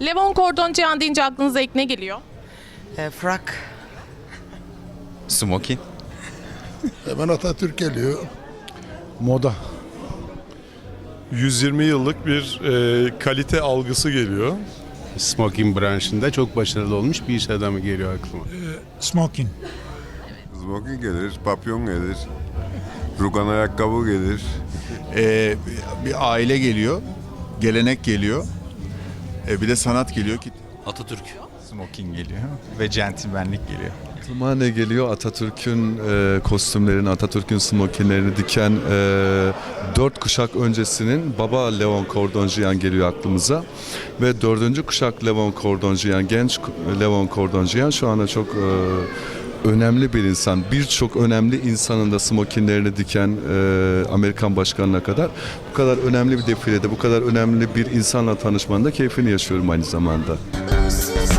Levon Kordoncayan deyince aklınıza ilk ne geliyor? E, frak. Smoking. Hemen Atatürk geliyor. Moda. 120 yıllık bir e, kalite algısı geliyor. Smoking branşında çok başarılı olmuş bir iş adamı geliyor aklıma. Smoking. Smoking gelir, papyon gelir, rugan ayakkabı gelir. Ee, bir aile geliyor, gelenek geliyor, ee, bir de sanat geliyor ki Atatürk. Smoking geliyor ve centilmenlik geliyor. Aklıma ne geliyor? Atatürk'ün e, kostümlerini, Atatürk'ün smokinlerini diken e, dört kuşak öncesinin baba Leon Kordonjiyan geliyor aklımıza. Ve dördüncü kuşak Leon Kordonjiyan, genç Leon Kordonjiyan şu anda çok e, önemli bir insan. Birçok önemli insanın da smokinlerini diken e, Amerikan başkanına kadar bu kadar önemli bir defilede, bu kadar önemli bir insanla tanışmanın da keyfini yaşıyorum aynı zamanda. İs